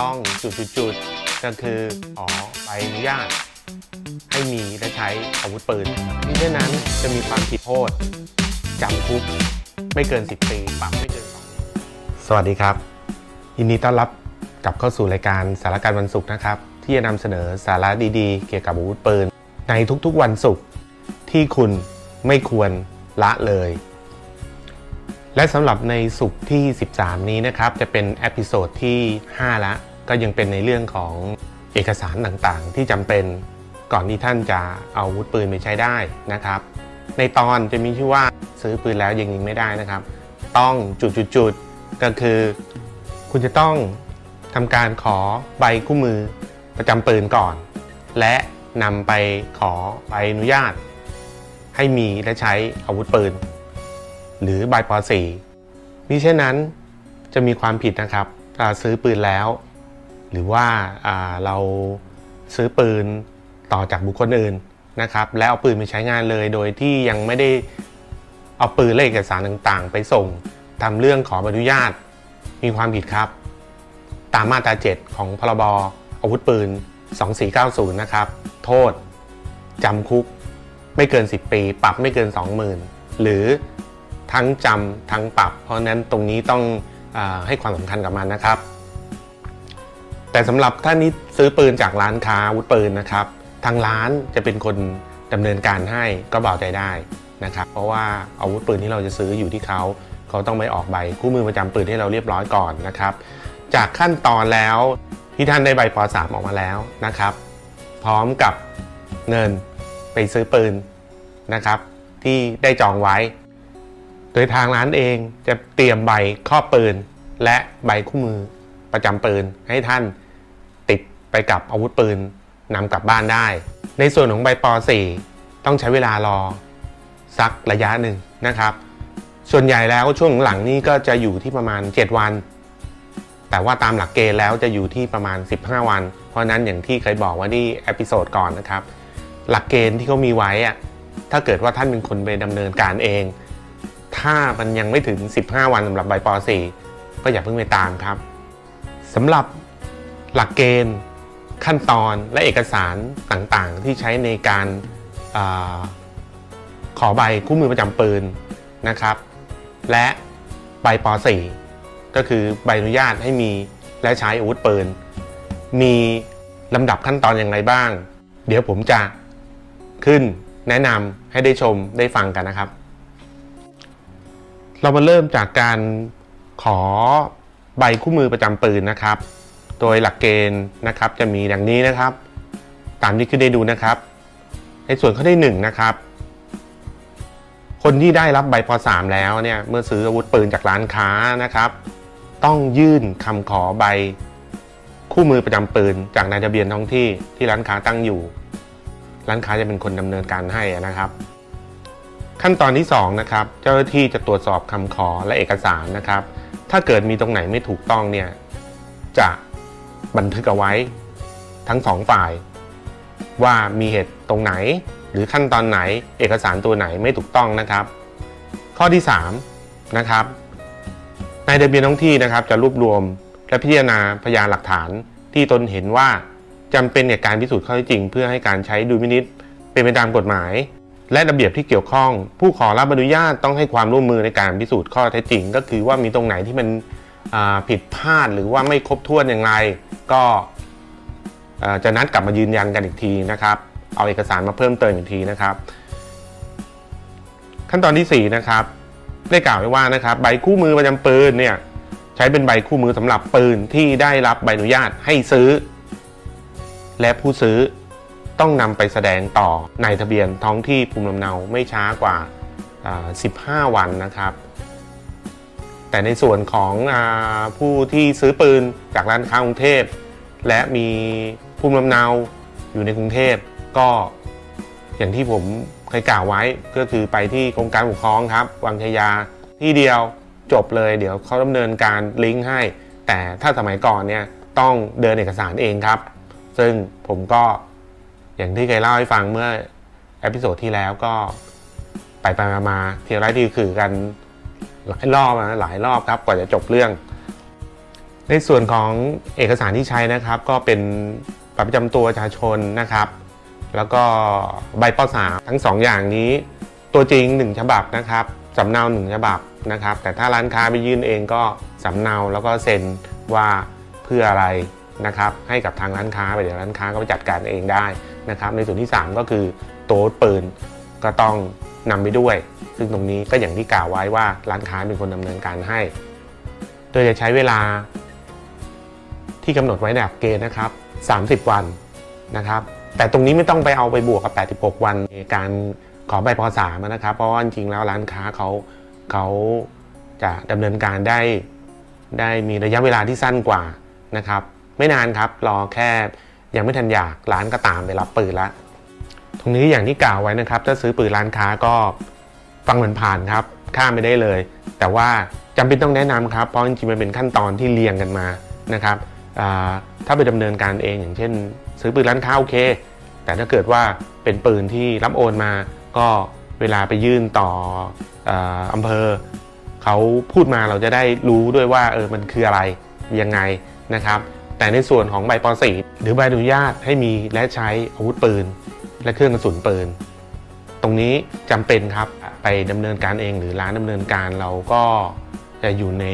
ต้องจุดๆๆก็คือขอใบอนุญาต ให้มีและใช้อาวุธปืนมิฉะนั้นจะมีความผิดโทษจำคุกไม่เกิน 10 ปีปรับไม่เกิน2สวัสดีครับยินดีต้อนรับกลับเข้าสู่รายการสารการวันศุกร์นะครับ ที่จะนำเสนอสาระดีๆ เกี่ยวกับอาวุธปืน ในทุกๆวันศุกร์ที่คุณไม่ควรละเลย และสำหรับในสุขที่ 13 นี้นะครับ จะเป็นเอพิโซดที่ 5 ละ ก็ยังเป็นในเรื่องของเอกสารต่างๆ ที่จำเป็นก่อนที่ท่านจะเอาอาวุธปืนไปใช้ได้นะครับ ในตอนจะมีชื่อว่าซื้อปืนแล้วยังยิงไม่ได้นะครับ ต้องจุดๆๆก็คือ คุณจะต้องทำการขอใบคู่มือประจำปืนก่อน และนำไปขอใบอนุญาต ให้มีและใช้อาวุธปืน หรือใบป .4 มิเช่นนั้นจะมีความผิดนะครับถ้าซื้อปืนแล้ว หรือว่าาเราซื้อปืนต่อจากบุคคลอื่นนะครับ แล้วเอาปืนไปใช้งานเลย โดยที่ยังไม่ได้เอาปืนและเอกสารต่างๆ ไปส่งทำเรื่องขออนุญาต มีความผิดครับ ตามมาตรา 7 ของพรบอาวุธปืน 2490 นะครับ โทษจำคุกไม่เกิน 10 ปี ปรับไม่เกิน 20,000 หรือ ทั้งจำทั้งปรับ เพราะนั้นตรงนี้ต้องอให้ความสำคัญกับมันนะครับ แต่สำหรับท่านนี้ซื้อปืนจากร้านค้าอาวุธปืนนะครับ ทางร้านจะเป็นคนดำเนินการให้ก็เบาใจได้นะครับ เพราะว่าอาวุธปืนที่เราจะซื้ออยู่ที่เขาเขาต้องไปออกใบคู่มือประจำปืนให้เราเรียบร้อยก่อนนะครับ จากขั้นตอนแล้วที่ท่านได้ใบป .3 ออกมาแล้วนะครับ พร้อมกับเงินไปซื้อปืนนะครับ ที่ได้จองไว้ โดยทางร้านเองจะเตรียมใบครอบปืน และใบคู่มือประจำปืนให้ท่านติดไปกับอาวุธปืนนำกลับบ้านได้ ในส่วนของใบป .4 ต้องใช้เวลารอสักระยะหนึ่งนะครับ ส่วนใหญ่แล้วช่วงหลังนี่ก็จะอยู่ที่ประมาณ 7 วัน แต่ว่าตามหลักเกณฑ์แล้วจะอยู่ที่ประมาณ 15 วัน เพราะนั้นอย่างที่เคยบอกว่าที่เอพิโซดก่อนนะครับ หลักเกณฑ์ที่เขามีไว้อะถ้าเกิดว่าท่านเป็นคนไปดำเนินการเอง ถ้ามันยังไม่ถึง 15 วันสำหรับใบป .4 ก็อย่าเพิ่งไปตามครับสำหรับหลักเกณฑ์ขั้นตอนและเอกสารต่างๆ ที่ใช้ในการอาขอใบคู่มือประจำปืนนะครับ และใบป .4 ก็คือใบอนุญาตให้มีและใช้อาวุธปืน มีลำดับขั้นตอนอย่างไรบ้าง เดี๋ยวผมจะขึ้นแนะนำให้ได้ชมได้ฟังกันนะครับ เรามาเริ่มจากการขอใบคู่มือประจำปืนนะครับ โดยหลักเกณฑ์นะครับจะมีดังนี้นะครับ ตามที่ขึ้นได้ดูนะครับ ในส่วนข้อที่หนึ่งนะครับ คนที่ได้รับใบป .3 แล้วเนี่ยเมื่อซื้ออาวุธปืนจากร้านค้านะครับ ต้องยื่นคำขอใบคู่มือประจำปืนจากนายทะเบียนท้องที่ที่ร้านค้าตั้งอยู่ ร้านค้าจะเป็นคนดำเนินการให้นะครับ ขั้นตอนที่2นะครับเจ้าหน้าที่จะตรวจสอบคำขอและเอกสารนะครับ ถ้าเกิดมีตรงไหนไม่ถูกต้องเนี่ยจะบันทึกเอาไว้ทั้งสองฝ่าย ว่ามีเหตุตรงไหน หรือขั้นตอนไหนเอกสารตัวไหนไม่ถูกต้องนะครับ ข้อที่3นะครับนายทะเบียนท้องที่นะครับ จะรวบรวมและพิจารณาพยานหลักฐานที่ตนเห็นว่าจำเป็นในการพิสูจน์ข้อเท็จจริง เพื่อให้การใช้ดุลพินิษเป็นไปตามกฎหมาย และระเบียบที่เกี่ยวข้อง ผู้ขอรับอนุญาตต้องให้ความร่วมมือในการพิสูจน์ข้อเท็จจริง ก็คือว่ามีตรงไหนที่มันผิดพลาดหรือว่าไม่ครบถ้วนอย่างไร ก็จะนัดกลับมายืนยันกันอีกทีนะครับ เอาเอกสารมาเพิ่มเติมอีกทีนะครับ ขั้นตอนที่ 4 นะครับ ได้กล่าวไว้ว่านะครับ ใบคู่มือประจำปืนเนี่ยใช้เป็นใบคู่มือสำหรับปืนที่ได้รับใบอนุญาตให้ซื้อ และผู้ซื้อ ต้องนำไปแสดงต่อในทะเบียนท้องที่ภูมิลำเนาไม่ช้ากว่า 15 วันนะครับ แต่ในส่วนของอผู้ที่ซื้อปืนจากร้านค้ากรุงเทพ และมีภูมิลำเนาอยู่ในกรุงเทพก็อย่างที่ผมเคยกล่าวไว้ก็คือไปที่กรมการปกครองครับวังชยาที่เดียวจบเลย เดี๋ยวเขาดำเนินการลิงก์ให้ แต่ถ้าสมัยก่อนเนี่ยต้องเดินเอกสารเองครับ ซึ่งผมก็ อย่างที่เคยเล่าให้ฟังเมื่อเอพิโซดที่แล้วก็ไปไปมามาเทียร์ไรที่คือกันหลายรอบนะหลายรอบครับกว่าจะจบเรื่อง ในส่วนของเอกสารที่ใช้นะครับ ก็เป็นบัตรประจำตัวประชาชนนะครับ แล้วก็ใบปสามทั้งสองอย่างนี้ ตัวจริง 1 ฉบับนะครับสำเนา1ฉบับนะครับ แต่ถ้าร้านค้าไปยื่นเองก็สำเนาแล้วก็เซ็นว่าเพื่ออะไรนะครับ ให้กับทางร้านค้าไปเดี๋ยวร้านค้าก็ไปจัดการเองได้ นะครับ ในส่วนที่ 3 ก็คือโต๊ดปืนก็ต้องนำไปด้วย ซึ่งตรงนี้ก็อย่างที่กล่าวไว้ว่าร้านค้าเป็นคนดำเนินการให้ โดยจะใช้เวลาที่กำหนดไว้ในหลักเกณฑ์นะครับ 30 วันนะครับ แต่ตรงนี้ไม่ต้องไปเอาไปบวกกับ 86 วันในการขอใบพอสามนะครับ เพราะว่าจริงๆแล้วร้านค้าเขาเขาจะดำเนินการได้ ได้มีระยะเวลาที่สั้นกว่านะครับ ไม่นานครับรอแค่ ยังไม่ทันอยากร้านก็ตามไปรับปืนละตรงนี้อย่างที่กล่าวไว้นะครับ ถ้าซื้อปืนร้านค้าก็ฟังเหมือนผ่านครับข้ามไม่ได้เลย แต่ว่าจำเป็นต้องแนะนำครับเพราะจริงๆมันเป็นขั้นตอนที่เรียงกันมานะครับถ้าไปดำเนินการเองอย่างเช่น ซื้อปืนร้านค้าโอเค แต่ถ้าเกิดว่าเป็นปืนที่รับโอนมา ก็เวลาไปยื่นต่ออาอำเภอเขาพูดมาเราจะได้รู้ด้วยว่าเออมันคืออะไรยังไงนะครับ แต่ในส่วนของใบป .4 หรือใบอนุญาตให้มีและใช้อาวุธปืน และเครื่องกระสุนปืน ตรงนี้จำเป็นครับไปดำเนินการเองหรือร้านดำเนินการเราก็จะอยู่ใน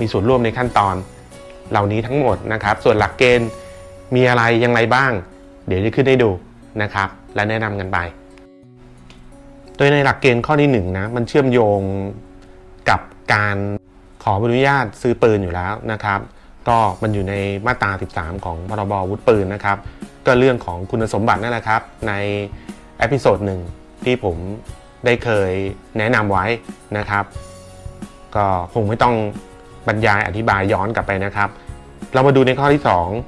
มีส่วนร่วมในขั้นตอน เหล่านี้ทั้งหมดนะครับ ส่วนหลักเกณฑ์มีอะไรยังไงบ้าง เดี๋ยวจะขึ้นให้ดูนะครับ และแนะนำกันไป โดยในหลักเกณฑ์ข้อที่หนึ่งนะมันเชื่อมโยงกับการขออนุญาตซื้อปืนอยู่แล้วนะครับ ก็มันอยู่ในมาตรา 13 ของพรบวุธปืนนะครับ ก็เรื่องของคุณสมบัตินั่นแหละครับ ในเอพิโซดหนึ่งที่ผมได้เคยแนะนำไว้นะครับ ก็คงไม่ต้องบรรยายอธิบายย้อนกลับไปนะครับ เรามาดูในข้อที่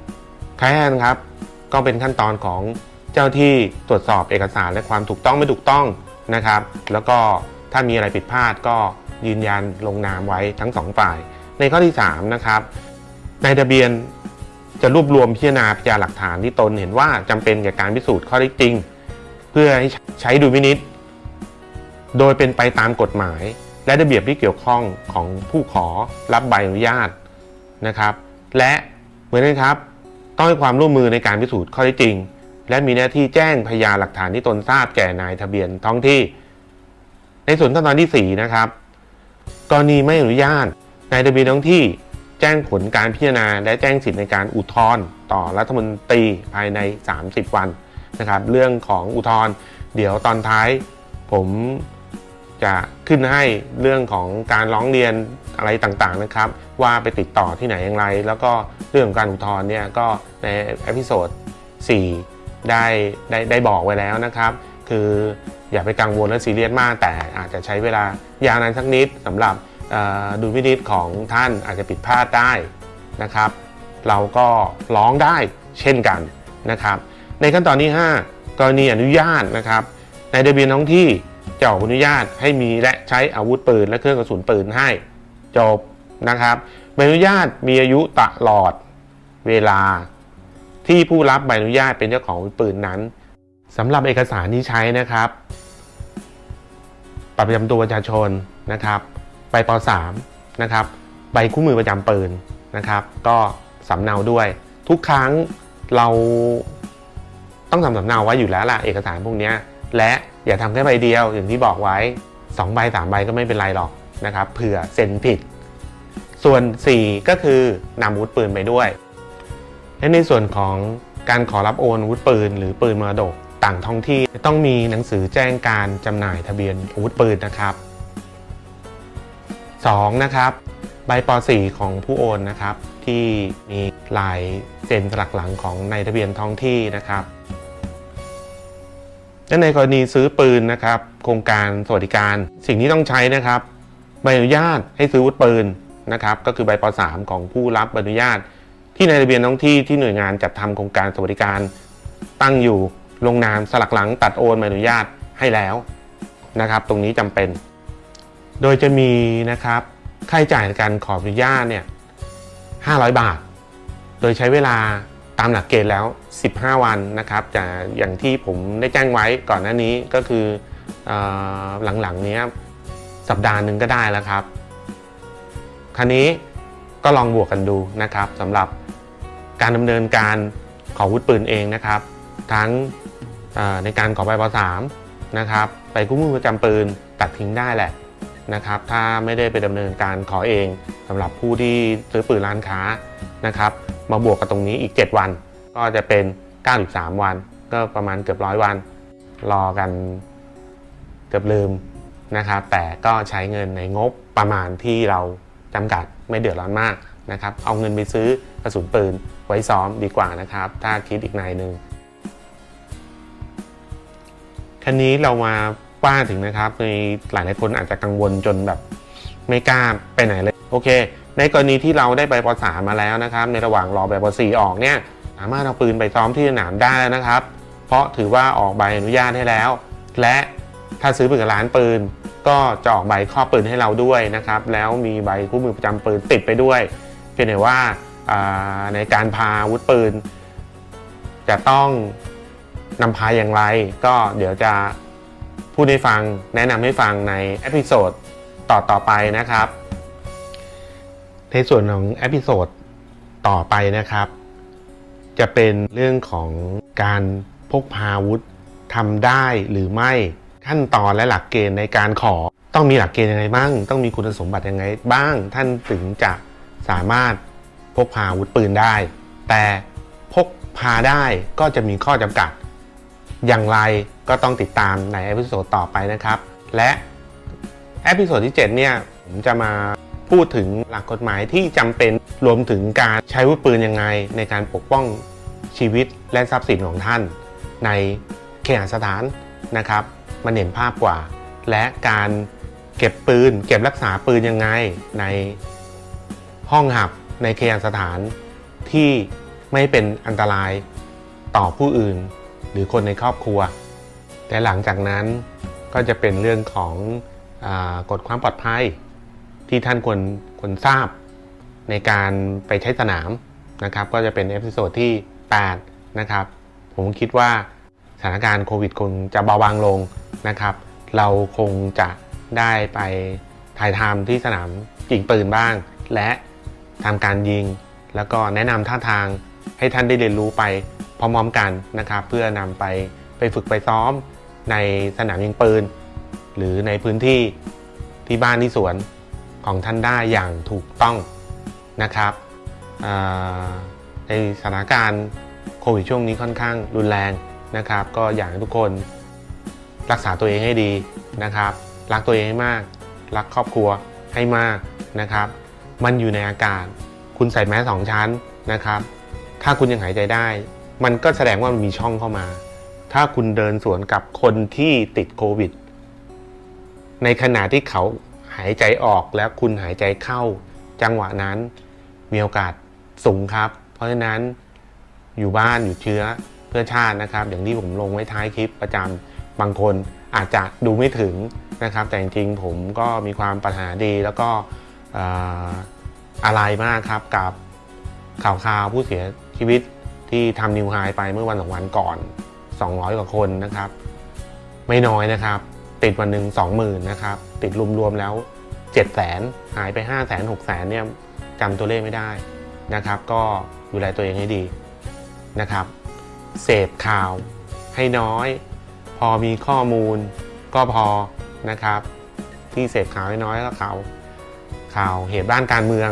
2แค่นั้นครับ ก็เป็นขั้นตอนของเจ้าที่ตรวจสอบเอกสารและความถูกต้องไม่ถูกต้องนะครับ แล้วก็ถ้ามีอะไรผิดพลาดก็ยืนยันลงนามไว้ทั้งสองฝ่าย ในข้อที่ 3 นะครับ นายทะเบียนจะรวบรวมพิจารณาพยานหลักฐานที่ตนเห็นว่าจำเป็นแก่การพิสูจน์ข้อเท็จจริง เพื่อให้ใช้ดุลพินิษโดยเป็นไปตามกฎหมาย และระเบียบที่เกี่ยวข้องของผู้ขอรับใบอนุญาตนะครับ และเหมือนกันครับ ต้องให้ความร่วมมือในการพิสูจน์ข้อเท็จจริง และมีหน้าที่แจ้งพยานหลักฐานที่ตนทราบแก่นายทะเบียนท้องที่ ในส่วนขั้นตอนที่4นะครับกรณีไม่อนุญาตนายทะเบียนท้องที่ แจ้งผลการพิจารณา และแจ้งสิทธิในการอุทธรณ์ต่อรัฐมนตรีภายใน 30 วันนะครับ เรื่องของอุทธรณ์เดี๋ยวตอนท้าย ผมจะขึ้นให้เรื่องของการร้องเรียนอะไรต่างๆนะครับ ว่าไปติดต่อที่ไหนอย่างไร แล้วก็เรื่องของการอุทธรณ์เนี่ยก็ในเอพิโซด4ได้ได้ได้บอกไว้แล้วนะครับ คืออย่าไปกังวลและซีเรียสมาก แต่อาจจะใช้เวลายาวนานสักนิดสำหรับ ดุลพินิจของท่านอาจจะผิดพลาดได้นะครับ เราก็ร้องได้เช่นกันนะครับ ในขั้นตอนที่ 5 กรณีอนุญาตนะครับ ในทะเบียนท้องที่จะออกอนุญาตให้มีและใช้อาวุธปืน และเครื่องกระสุนปืนให้จบนะครับใบอนุญาตมีอายุตลอดเวลา ที่ผู้รับใบอนุญาตเป็นเจ้าของอาวุธปืนนั้นสำหรับเอกสารที่ใช้นะครับบัตรประจำตัวประชาชนนะครับ ป .3 นะครับใบคู่มือประจำปืนนะครับ ก็สำเนาด้วย ทุกครั้งเราต้องทำสำเนาไว้อยู่แล้วล่ะเอกสารพวกนี้และอย่าทำแค่ใบเดียวอย่างที่บอกไว้ 2 ใบ 3 ใบก็ไม่เป็นไรหรอกนะครับเผื่อเซ็นผิด ส่วน 4 ก็คือนำอาวุธปืนไปด้วยและในส่วนของการขอรับโอนอาวุธปืน หรือปืนมรดกต่างท้องที่จะต้องมีหนังสือแจ้งการจำหน่ายทะเบียนอาวุธปืนนะครับ 2. นะครับใบป .4 ของผู้โอนนะครับ ที่มีลายเซ็นสลักหลังของในายทะเบียนท้องที่นะครับและในกรณีซื้อปืนนะครับ โครงการสวัสดิการสิ่งที่ต้องใช้นะครับใบอนุญาตให้ซื้ออาวุธปืนนะครับ ก็คือใบป .3 ของผู้รับใบอนุญาต ที่ในทะเบียนท้องที่ที่หน่วยงานจัดทำโครงการสวัสดิการ ตั้งอยู่ลงนามสลักหลังตัดโอนใบอนุญาตให้แล้วนะครับ ตรงนี้จำเป็น โดยจะมีนะครับค่าใช้จ่ายในการขออนุญาตเนี่ย500 บาท โดยใช้เวลาตามหลักเกณฑ์แล้ว 15 วันนะครับจะอย่างที่ผมได้แจ้งไว้ก่อนหน้านี้ก็คืออหลังๆนี้สัปดาห์หนึ่งก็ได้แล้วครับ คราวนี้ก็ลองบวกกันดูนะครับสำหรับการดำเนินการขอวุธปืนเองนะครับ ทั้งในการขอใบปสามนะครับ ไปกู้มือประจำปืนตัดทิ้งได้แหละ นะครับถ้าไม่ได้ไปดำเนินการขอเองสำหรับผู้ที่ซื้อปืนร้านค้านะครับมาบวกกับตรงนี้อีก 7 วัน ก็จะเป็น 93 วัน ก็ประมาณเกือบร้อยวัน รอกันเกือบลืมนะครับ แต่ก็ใช้เงินในงบประมาณที่เราจำกัดไม่เดือดร้อนมากนะครับ เอาเงินไปซื้อกระสุนปืนไว้ซ้อมดีกว่านะครับ ถ้าคิดอีกในหนึ่งคันนี้เรามา ว่าถึงนะครับในหลายหลายคนอาจจะกังวลจนแบบไม่กล้าไปไหนเลยโอเค ในกรณีที่เราได้ใบปสามมาแล้วนะครับ ในระหว่างรอใบปสี่ออกเนี่ยสามารถเอาปืนไปซ้อมที่สนามได้แล้วนะครับ เพราะถือว่าออกใบอนุญาตให้แล้ว และถ้าซื้อปืนกับร้านปืน ก็จะออกใบครอบปืนให้เราด้วยนะครับ แล้วมีใบคู่มือประจำปืนติดไปด้วย เพียงแต่ว่าอ่าในการพาอาวุธปืน จะต้องนำพาอย่างไร ก็เดี๋ยวจะ พูดให้ฟังแนะนำให้ฟังในเอพิโซดต่อต่อๆไปนะครับ ในส่วนของเอพิโซดต่อไปนะครับ จะเป็นเรื่องของการพกพาอาวุธทำได้หรือไม่ขั้นตอนและหลักเกณฑ์ในการขอ ต้องมีหลักเกณฑ์ยังไงบ้าง ต้องมีคุณสมบัติยังไงบ้าง ท่านถึงจะสามารถพกพาอาวุธปืนได้ แต่พกพาได้ก็จะมีข้อจำกัด อย่างไรก็ต้องติดตามในเอพิโซดต่อไปนะครับ และเอพิโซดที่ 7 เนี่ย ผมจะมาพูดถึงหลักกฎหมายที่จำเป็นรวมถึงการใช้วุธปืนยังไง ในการปกป้องชีวิตและทรัพย์สินของท่าน ในเคหสถานนะครับ มันเห็นภาพกว่า และการเก็บปืน เก็บรักษาปืนยังไงในห้องหับในเคหสถานที่ไม่เป็นอันตรายต่อผู้อื่น รือคนในครอบครัว แต่หลังจากนั้นก็จะเป็นเรื่องของอกฎความปลอดภัย ที่ท่านควรควรทราบในการไปใช้สนามนะครับ ก็จะเป็นเอพิโซดที่ 8 นะครับ ผมคิดว่าสถานการณ์โควิดคงจะเบาบางลงนะครับ เราคงจะได้ไปถ่ายทำที่สนามยิงปืนบ้าง และทำการยิง แล้วก็แนะนำท่าทาง ให้ท่านได้เรียนรู้ไปพร้อมๆกันนะครับ เพื่อนำไปไปฝึกไปซ้อมในสนามยิงปืน หรือในพื้นที่ที่บ้านที่สวนของท่านได้อย่างถูกต้องนะครับในสถานการณ์โควิดช่วงนี้ค่อนข้างรุนแรงนะครับ ก็อยากให้ทุกคนรักษาตัวเองให้ดีนะครับ รักตัวเองให้มาก รักครอบครัวให้มากนะครับ มันอยู่ในอากาศ คุณใส่แมสสองชั้นนะครับ ถ้าคุณยังหายใจได้ มันก็แสดงว่ามันมีช่องเข้ามา ถ้าคุณเดินสวนกับคนที่ติดโควิด ในขณะที่เขาหายใจออกแล้วคุณหายใจเข้า จังหวะนั้นมีโอกาสสูงครับ เพราะฉะนั้นอยู่บ้านอยู่เชื้อเพื่อชาตินะครับ อย่างที่ผมลงไว้ท้ายคลิปประจำบางคนอาจจะดูไม่ถึงนะครับ แต่จริงๆผมก็มีความปรารถนาดีแล้วก็เอ่ออะไรมากครับกับข่าวข่าวผู้เสีย ชีวิตที่ทำนิวไฮไปเมื่อวันสองวันก่อน 200 กว่าคนนะครับ ไม่น้อยนะครับ ติดวันหนึ่ง20,000นะครับ ติดรวมๆแล้ว 7 0 0 0 0 0หายไป5 0 0 0 0 6 0 0 0เนี่ยจำตัวเลขไม่ได้นะครับ ก็ดูแลตัวเองให้ดีนะครับ เสพข่าวให้น้อย พอมีข้อมูลก็พอนะครับ ที่เสพข่าวให้น้อยก็ข่าวข่าวเหตุบ้านการเมือง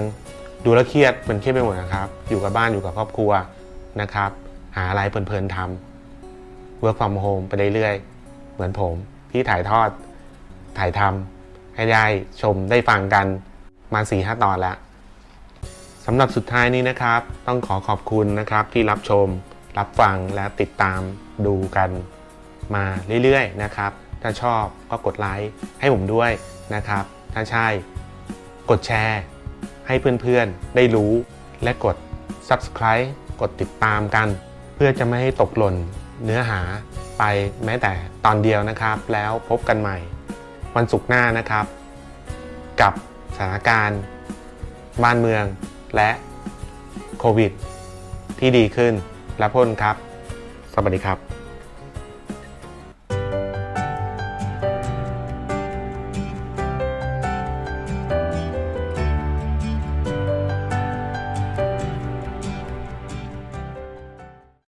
ดูแลเครียดมันเครียดไปหมดนะครับ อยู่กับบ้านอยู่กับครอบครัวนะครับ หาอะไรเพลินๆทำ work from home ไปเรื่อยๆ เหมือนผมที่ถ่ายทอดถ่ายทำให้ได้ชมได้ฟังกันมา4ีหตอนแล้วสำหรับสุดท้ายนี้นะครับ ต้องขอขอบคุณนะครับที่รับชม รับฟังและติดตามดูกันมาเรื่อยๆนะครับ ถ้าชอบก็กดไลค์ให้ผมด้วยนะครับ ถ้าใช่ กดแชร์ ให้เพื่อนๆ ได้รู้ และกด subscribe กดติดตามกัน เพื่อจะไม่ให้ตกหล่นเนื้อหาไปแม้แต่ตอนเดียวนะครับ แล้วพบกันใหม่ วันศุกร์หน้านะครับ กับสถานการณ์ บ้านเมืองและโควิด ที่ดีขึ้นและพ้นครับ สวัสดีครับ